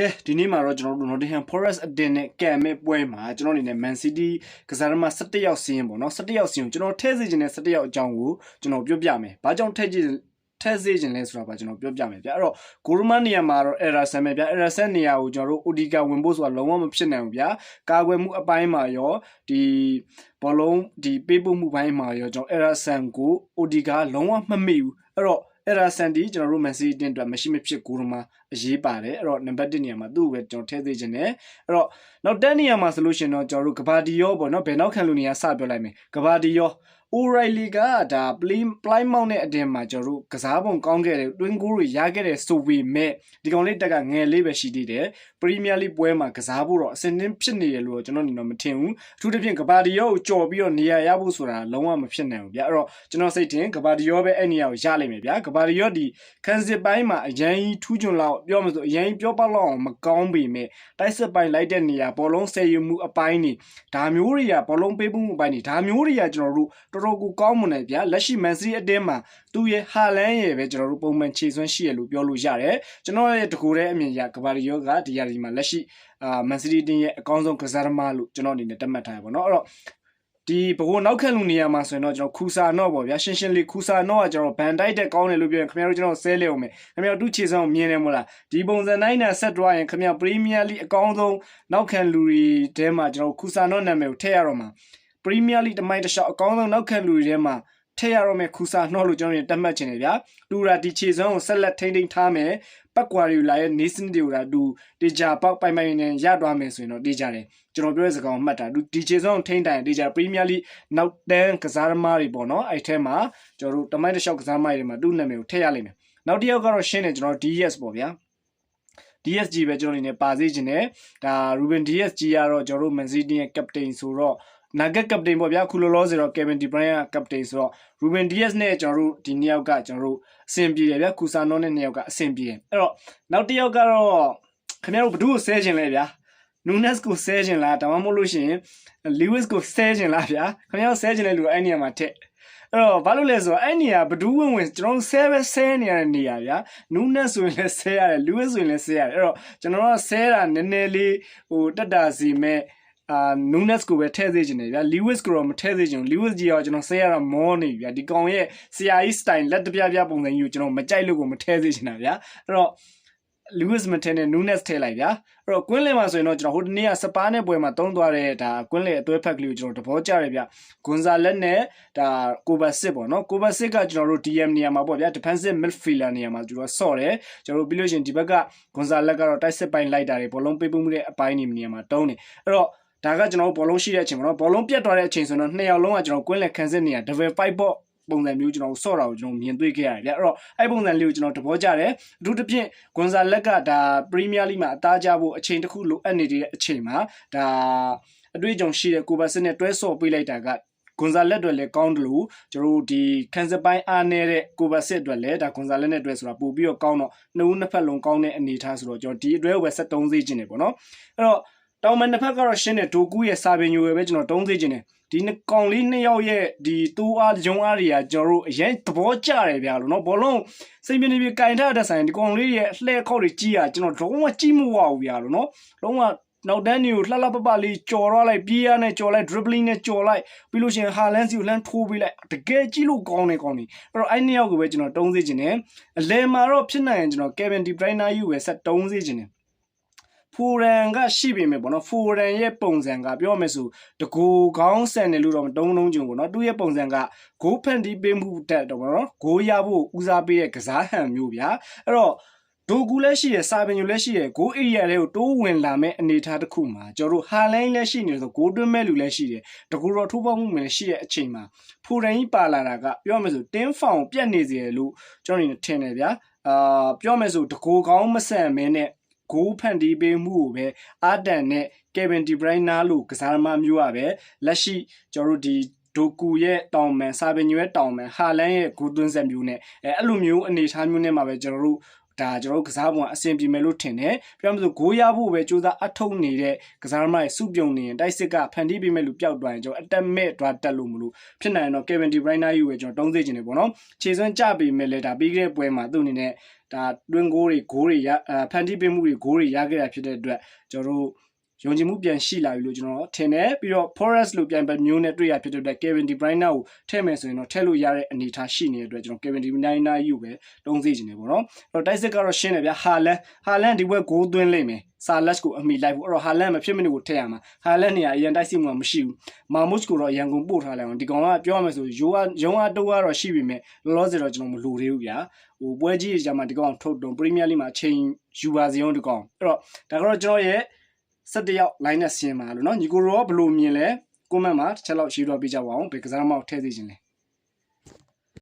ကဲဒီနေ့မှာတော့ကျွန်တော်တို့ Nottingham Forest အတင်းနဲ့ကံမဲ့ပွဲမှာကျွန်တော်အနေနဲ့ Man City ကစားသမား17ယောက်စီးရင်ပေါ့နော်17ယောက်စီးရင်ကျွန်တော်ထည့်စေခြင်းနဲ့17ယောက်အကြောင်းကိုကျွန်တော်ပြောပြမယ်။ဘာကြောင့်ထည့်ကြည့်ထည့်စေခြင်းလဲဆိုတာပါကျွန်တော်ပြောပြမယ်ဗျာ။အဲ့တော့ဂိုရမန်နေရာမှာတော့ error ဆန်ပဲဗျာ။ error ဆန်နေရာကိုကျွန်တော်တို့ Odiga ဝင်ဖို့ဆိုတာလုံးဝမဖြစ်နိုင်ဘူးဗျာ။ကာကွယ်မှုအပိုင်းမှာရောဒီဘောလုံးဒီပေးပို့မှုပိုင်းမှာရောကျွန်တော် error ဆန်ကို Odiga လုံးဝမမေ့ဘူး။အဲ့တော့ အဲ့ဒါဆန်တီကျွန်တော်တို့ Man City တင်အတွက်မရှိမဖြစ်ကိုရမအရေးပါတယ်အဲ့တော့နံပါတ်1နေရာမှာသူ့ကိုပဲကျွန်တော်ထည့်သေးခြင်းနဲ့အဲ့တော့နောက်တက်နေရာမှာဆိုလို့ရှိရင်တော့ကျွန်တော်တို့ကဘာဒီယောပေါ့နော်ဘယ်နောက်ခံလူနေရာစပြောလိုက်မယ်ကဘာဒီယော O'Reilly ကဒါ play play mount နဲ့အတင်းမှာကျွန်တော်တို့ကစားပုံကောင်းခဲ့တယ် twin goal တွေရခဲ့တယ်ဆိုပေမဲ့ဒီကောင်လေးတက်ကငယ်လေးပဲရှိသေးတယ် Premier League ပွဲမှာကစားဖို့တော့အစင်းင်းဖြစ်နေရလို့ကျွန်တော်ညီတော့မထင်ဘူးအထူးသဖြင့်ကဘာဒီယောကိုကြော်ပြီးတော့နေရာရဖို့ဆိုတာလုံးဝမဖြစ်နိုင်ဘူးဗျအဲ့တော့ကျွန်တော်စိတ်ထင်ကဘာဒီယောပဲအဲ့နေရာကိုရလိမ့်မယ်ဗျာကဘာဒီယောဒီခန်းစစ်ပိုင်းမှာအရင်ထူးချွန်လောက်ပြောမှဆိုအရင်ပြောပလောက်အောင်မကောင်းပေမဲ့တိုက်စစ်ပိုင်းလိုက်တဲ့နေရာဘောလုံးဆယ်ယူမှုအပိုင်းနေဒါမျိုးတွေကဘောလုံးပေးမှုအပိုင်းနေဒါမျိုးတွေကကျွန်တော်တို့တော်တော်ကိုကောင်းမွန်တယ်ဗျာလက်ရှိမန်စီးအတင်းမှာသူ့ရဲ့ဟာလန်ရဲ့ပဲကျွန်တော်တို့ပုံမှန်ခြေစွမ်းရှိရလို့ပြောလို့ရတယ်ကျွန်တော်ရဲ့တကူတဲ့အမြင်ရကဘာဒီယောကဒီယာဒီမှာလက်ရှိအာမန်စီးတင်းရဲ့အကောင်းဆုံးကစားသမားလို့ကျွန်တော်အနေနဲ့တတ်မှတ်ထားရပါတော့အဲ့တော့ဒီဘကိုနောက်ခန့်လူနေရာမှာဆိုရင်တော့ကျွန်တော်ခူစာနော့ပေါ့ဗျာရှင်းရှင်းလေးခူစာနော့ကကျွန်တော်ဗန်တိုက်တဲ့ကောင်းတယ်လို့ပြောရင်ခင်ဗျားတို့ကျွန်တော်ဆဲလေအောင်မယ်ခင်ဗျားတို့ချေဆောင်မြင်တယ်မို့လားဒီပုံစံတိုင်းနဲ့ဆက်တွားရင်ခင်ဗျားပရီးမီးယားလိအကောင်းဆုံးနောက်ခန့်လူတွေထဲမှာကျွန်တော်ခူစာနော့နာမည်ကိုထည့်ရတော့မှာ ပရီးမီးယားလိတမိုင်းတစ်လျှောက်အကောင်းဆုံးနောက်ခန့်လူတွေထဲမှာထည့်ရတော့မယ်ခူစာနှော့လို့ကျွန်တော်တို့တတ်မှတ်ချင်တယ်ဗျာတူရာဒီခြေစွမ်းကိုဆက်လက်ထိန်းသိမ်းထားမယ်ပတ်ကွာရီလာရဲ့နေစနစ်တွေကတူတေချာပေါက်ပိုင်ပိုင်နဲ့ရသွားမယ်ဆိုရင်တော့တေချာတယ်ကျွန်တော်ပြောတဲ့စကားကိုမှတ်တာဒီခြေစွမ်းကိုထိန်းတိုင်တေချာပရီးမီးယားလိနောက်တန်းကစားသမားတွေပေါ့နော်အဲ့ထဲမှာကျွန်တော်တို့တမိုင်းတစ်လျှောက်ကစားသမားတွေမှာသူ့နာမည်ကိုထည့်ရလိမ့်မယ်နောက်တစ်ယောက်ကတော့ရှင်းတယ်ကျွန်တော် DS ပေါ့ဗျာ DSG ပဲကျွန်တော်အနေနဲ့ပါစေခြင်းနဲ့ဒါ Ruben DSG ကတော့ကျွန်တော်တို့ Man City ရဲ့ captain ဆိုတော့ Nugget captain ပေါ့ဗျာခုလောလောဆယ်တော့ Kevin De Bruyne က captain ဆိုတော့ Ruben Dias နဲ့ကျွန်တော်တို့ဒီနှစ်ယောက်ကကျွန်တော်တို့အဆင်ပြေတယ်ဗျာကူဆာနောနဲ့နှစ်ယောက်ကအဆင်ပြေတယ်အဲ့တော့နောက်တစ်ယောက်ကတော့ခင်ဗျားတို့ဘယ်သူ့ကိုဆဲခြင်းလဲဗျာ Nunes ကိုဆဲခြင်းလားဒါမှမဟုတ်လို့ရှိရင် Lewis ကိုဆဲခြင်းလားဗျာခင်ဗျားတို့ဆဲခြင်းလဲလူအဲ့နေရာမှာထက်အဲ့တော့ဘာလို့လဲဆိုတော့အဲ့နေရာဘဒူးဝင်ဝင်ကျွန်တော်ဆဲပဲဆဲနေရတဲ့နေရာဗျာနူးနက်ဆိုရင်လည်းဆဲရတယ်လူဝစ်ဆိုရင်လည်းဆဲရတယ်အဲ့တော့ကျွန်တော်ကဆဲတာနည်းနည်းလေးဟိုတက်တာစီမဲ့ အာနူးနက်ကိုပဲထည့်စေချင်တယ်ဗျာလီဝစ်ကိုတော့မထည့်စေချင်ဘူးလီဝစ်ကြီးကတော့ကျွန်တော်ဆဲရတာမောနေပြီဗျာဒီကောင်ရဲ့ဆရာကြီးစတိုင်လက်တပြပြပုံစံကြီးကိုကျွန်တော်မကြိုက်လို့ကိုမထည့်စေချင်တာဗျာအဲ့တော့ Lewis မထင်းနဲ့ Nunes ထည့်လိုက်ဗျာအဲ့တော့ကွင်းလင်မှာဆိုရင်တော့ကျွန်တော်ဟိုတနေ့ကစပါးနဲ့ပွဲမှာတုံးသွားတဲ့ဒါကွင်းလင်အသွဲဖက်ကလေးကိုကျွန်တော်သဘောကျတယ်ဗျဂွန်ဇာလက်နဲ့ဒါကိုဘတ်စစ်ပေါ့နော်ကိုဘတ်စစ်ကကျွန်တော်တို့ DM နေရာမှာပေါ့ဗျာ defensive midfielder နေရာမှာကျွန်တော်ဆော့တယ်ကျွန်တော်တို့ပြီးလို့ရှိရင်ဒီဘက်ကဂွန်ဇာလက်ကတော့တိုက်စစ်ပိုင်းလိုက်တာတွေဘောလုံးပေးပို့မှုတဲ့အပိုင်းနေနေရာမှာတုံးတယ်အဲ့တော့ ဒါကကျွန်တော်တို့ဘောလုံးရှိတဲ့အချိန်မှာတော့ဘောလုံးပြတ်သွားတဲ့အချိန်ဆိုတော့နှစ်ယောက်လုံးကကျွန်တော်ကွင်းလင်ခံစစ်နေရ double fight ပေါ့ပုံစံမျိုးကျွန်တော်ဆော့တာကိုကျွန်တော်မြင်တွေ့ခဲ့ရတယ်ဗျအဲ့တော့အဲ့ပုံစံလေးကိုကျွန်တော်သဘောကျတယ်အထူးသဖြင့်ဂွန်ဇာလက်ကဒါပရီးမီးယားလိမှာအသားကျဖို့အချိန်တစ်ခုလိုအပ်နေတဲ့အချိန်မှာဒါအတွေ့အကြုံရှိတဲ့ကိုပါစစ်နဲ့တွဲဆော့ပေးလိုက်တာကဂွန်ဇာလက်တွေလည်းကောင်းတယ်လို့ကျွန်တော်တို့ဒီကန်စပိုင်းအားနေတဲ့ကိုဘတ်စစ်အတွက်လည်းဒါဂွန်ဇာလက်နဲ့တွဲဆိုတာပို့ပြီးတော့ကောင်းတော့နှစ်ဦးနှစ်ဖက်လုံးကောင်းတဲ့အနေအထားဆိုတော့ကျွန်တော်ဒီအတွဲကိုပဲ73စေးခြင်းနေပေါ့နော်အဲ့တော့ တောင်မန်တစ်ဖက်ကတော့ရှင်းတဲ့ဒိုကူရဲ့စာပင်ညိုပဲကျွန်တော်တုံးစေးခြင်းနေဒီကောင်လေးနှစ်ယောက်ရဲ့ဒီတူအားဂျုံအားတွေကကျွန်တော်တို့အရင်သဘောကျတယ်ဗျာလို့နော်ဘောလုံးစိတ်ပြင်းပြင်းကင်ထားတဲ့ဆိုင်ဒီကောင်လေးရဲ့လှဲခောက်တွေကြီးอ่ะကျွန်တော်လုံးဝကြည့်မဝဘူးဗျာလို့နော်လုံးဝနောက်တန်းတွေကိုလှလှပပလေးကြော်ရလိုက်ပြေးရနဲ့ကြော်လိုက် dribbling နဲ့ကြော်လိုက်ပြီးလို့ရှိရင်ဟာလန်စီကိုလှမ်းထိုးပေးလိုက်တကယ်ကြည့်လို့ကောင်းတယ်ကောင်းတယ်အဲ့တော့အဲ့နှစ်ယောက်ကိုပဲကျွန်တော်တုံးစေချင်တယ်အလဲမှာတော့ဖြစ်နိုင်ရင်ကျွန်တော် Kevin De Bruyne ယူပဲဆက်တုံးစေချင်တယ် ဖိုရန်ကရှိပေမဲ့ပေါ့နော်ဖိုရန်ရဲ့ပုံစံကပြောမယ်ဆိုတကူကောင်းဆန်တယ်လို့တော့တုံးတုံးကြုံပေါ့နော်သူ့ရဲ့ပုံစံကဂိုးဖန်တီးပေးမှုတက်တော့ပေါ့နော်ဂိုးရဖို့ဦးစားပေးတဲ့ကစားဟန်မျိုးဗျာအဲ့တော့ဒိုကူလည်းရှိရယ်စာပင်ညိုလည်းရှိရယ်ဂိုးအေရီယာလေးကိုတိုးဝင်လာမဲ့အနေအထားတစ်ခုမှာကျွန်တော်တို့ဟာလိုင်းလည်းရှိနေဆိုဂိုးတွင်းမဲ့လူလည်းရှိတယ်တကူတော့ထိုးပေါက်မှုလည်းရှိတဲ့အချိန်မှာဖူရန်ကြီးပါလာတာကပြောမယ်ဆိုတင်းဖောင်ပြက်နေစေရလို့ကျွန်တော်နေထင်တယ်ဗျာအာပြောမယ်ဆိုတကူကောင်းမဆန်မင်းနဲ့ ဂိုးဖန်တီးပေးမှုကိုပဲအာတန်နဲ့ Kevin De Bruyne လို့ကစားသမားမျိုးอ่ะပဲလက်ရှိကျွန်တော်တို့ဒီဒိုကူရဲ့တောင်မန်စာပင်ညွဲတောင်မန်ဟာလန်ရဲ့ဂိုးသွင်းဆက်မျိုးနဲ့အဲအဲ့လိုမျိုးအနေအထားမျိုးနဲ့မှာပဲကျွန်တော်တို့ ဒါကျွန်တော်တို့ကစားပုံကအဆင်ပြေမယ်လို့ထင်တယ်။ပြောမှဆိုဂိုးရဖို့ပဲစူးစမ်းအထုတ်နေတဲ့ကစားသမားတွေစုပြုံနေရင်တိုက်စစ်ကဖန်တီးပေးမယ်လို့ပျောက်သွားရင်ကျွန်တော်အတက်မဲ့တွားတက်လို့မလို့ဖြစ်နိုင်တော့ Kevin De Bruyne ယူပဲကျွန်တော်တုံးစေချင်တယ်ပေါ့နော်။ခြေစွမ်းကြပေမဲ့လည်းဒါပြီးခဲ့တဲ့ပွဲမှာသူ့အနေနဲ့ဒါတွင်းကိုတွေဂိုးတွေရအဖန်တီးပေးမှုတွေဂိုးတွေရခဲ့တာဖြစ်တဲ့အတွက်ကျွန်တော်တို့ ယုံကြည်မှုပြန်ရှိလာပြီလို့ကျွန်တော်ထင်တယ်ပြီးတော့ Forest လို့ပြန်ပဲမျိုးနဲ့တွေ့ရဖြစ်တဲ့အတွက် Kevin De Bruyne ကိုထည့်မယ်ဆိုရင်တော့ထည့်လို့ရတဲ့အနေအထားရှိနေတဲ့အတွက်ကျွန်တော် Kevin De Bruyne ကြီးကိုပဲတုံးစေချင်တယ်ပေါ့နော်အဲ့တော့တိုက်စစ်ကတော့ရှင်းတယ်ဗျာဟာလန်ဟာလန်ဒီဘက်ဂိုးသွင်းလိမ့်မယ်ဆာလက်ကိုအမိလိုက်ဖို့အဲ့တော့ဟာလန်မဖြစ်မနေကိုထည့်ရမှာဟာလန်နေရာအရင်တိုက်စစ်မှုမရှိဘူးမာမုစ်ကိုတော့ရန်ကုန်ပို့ထားလိုက်အောင်ဒီကောင်ကပြောရမယ်ဆိုရိုးကရုံးအားတိုးကတော့ရှိပြီမဲ့လောလောဆယ်တော့ကျွန်တော်မလိုသေးဘူးဗျာဟိုပွဲကြီးကြမှာဒီကောင်ထုတ်တုံပရီးမီးယားလိမှာအချိန်ယူပါစေအောင်ဒီကောင်အဲ့တော့ဒါကတော့ကျွန်တော်ရဲ့ 17ရောက် line နဲ့ဆင်းပါလို့เนาะညီကိုရောဘယ်လိုမြင်လဲ comment မှာတစ်ချက်လောက်ရေးတော့ပြကြပါအောင်ဘယ်ကစားမောက်ထည့်သိခြင်းလဲ